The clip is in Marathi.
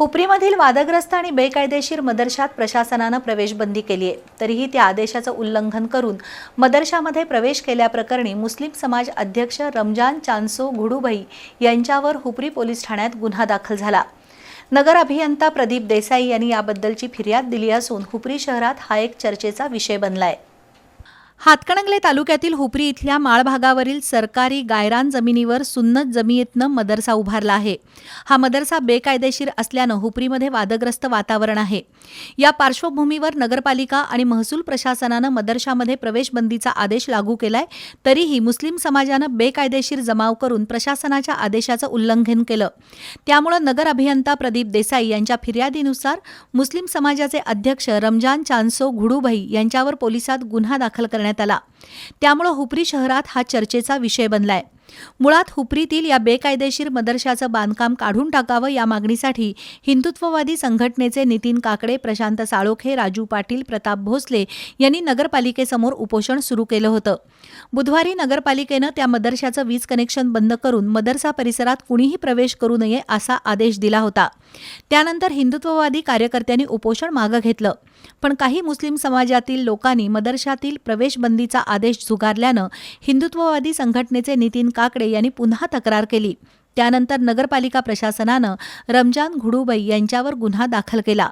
हुपरीमधील वादग्रस्त आणि बेकायदेशीर मदरशात प्रशासनानं प्रवेशबंदी केली आहे. तरीही त्या आदेशाचं उल्लंघन करून मदरशामध्ये प्रवेश केल्याप्रकरणी मुस्लिम समाज अध्यक्ष रमजान चांसो घुडूभाई यांच्यावर हुपरी पोलीस ठाण्यात गुन्हा दाखल झाला. नगर अभियंता प्रदीप देसाई यांनी याबद्दलची फिर्याद दिली असून हुपरी शहरात हा एक चर्चेचा विषय बनला आहे हातकणंगले तालुक्यातील हुपरी इथल्या माळ भागावरील सरकारी गायरान जमिनीवर सुन्नत जमियतनं मदरसा उभारला आहे. हा मदरसा बेकायदेशीर असल्यानं हुपरीमध्ये वादग्रस्त वातावरण आहे. या पार्श्वभूमीवर नगरपालिका आणि महसूल प्रशासनानं मदरशामध्ये प्रवेशबंदीचा आदेश लागू केलाय. तरीही मुस्लिम समाजानं बेकायदेशीर जमाव करून प्रशासनाच्या आदेशाचं उल्लंघन केलं. त्यामुळं नगर अभियंता प्रदीप देसाई यांच्या फिर्यादीनुसार मुस्लिम समाजाचे अध्यक्ष रमजान चांसो घुडूभाई यांच्यावर पोलिसात गुन्हा दाखल करण्यात करण्यात आला. त्यामुळं हुपरी शहरात हा चर्चेचा विषय बनलाय. मुळात हुपरीतील या बेकायदेशीर मदरशाचं बांधकाम काढून टाकावं या मागणीसाठी हिंदुत्ववादी संघटनेचे नितीन काकडे प्रशांत साळोखे राजू पाटील प्रताप भोसले यांनी नगरपालिकेसमोर उपोषण सुरू केलं होतं. बुधवारी नगरपालिकेनं त्या मदरशाचं वीज कनेक्शन बंद करून मदरसा परिसरात कुणीही प्रवेश करू नये असा आदेश दिला होता. त्यानंतर हिंदुत्ववादी कार्यकर्त्यांनी उपोषण मागं घेतलं. पण काही मुस्लिम समाजातील लोकांनी मदरशातील प्रवेशबंदीचा आदेश झुगारल्यानं हिंदुत्ववादी संघटनेचे नितीन काकडे यांनी पुन्हा तक्रार केली. त्यानंतर नगरपालिका प्रशासनानं रमजान घुडूबाई यांच्यावर गुन्हा दाखल केला.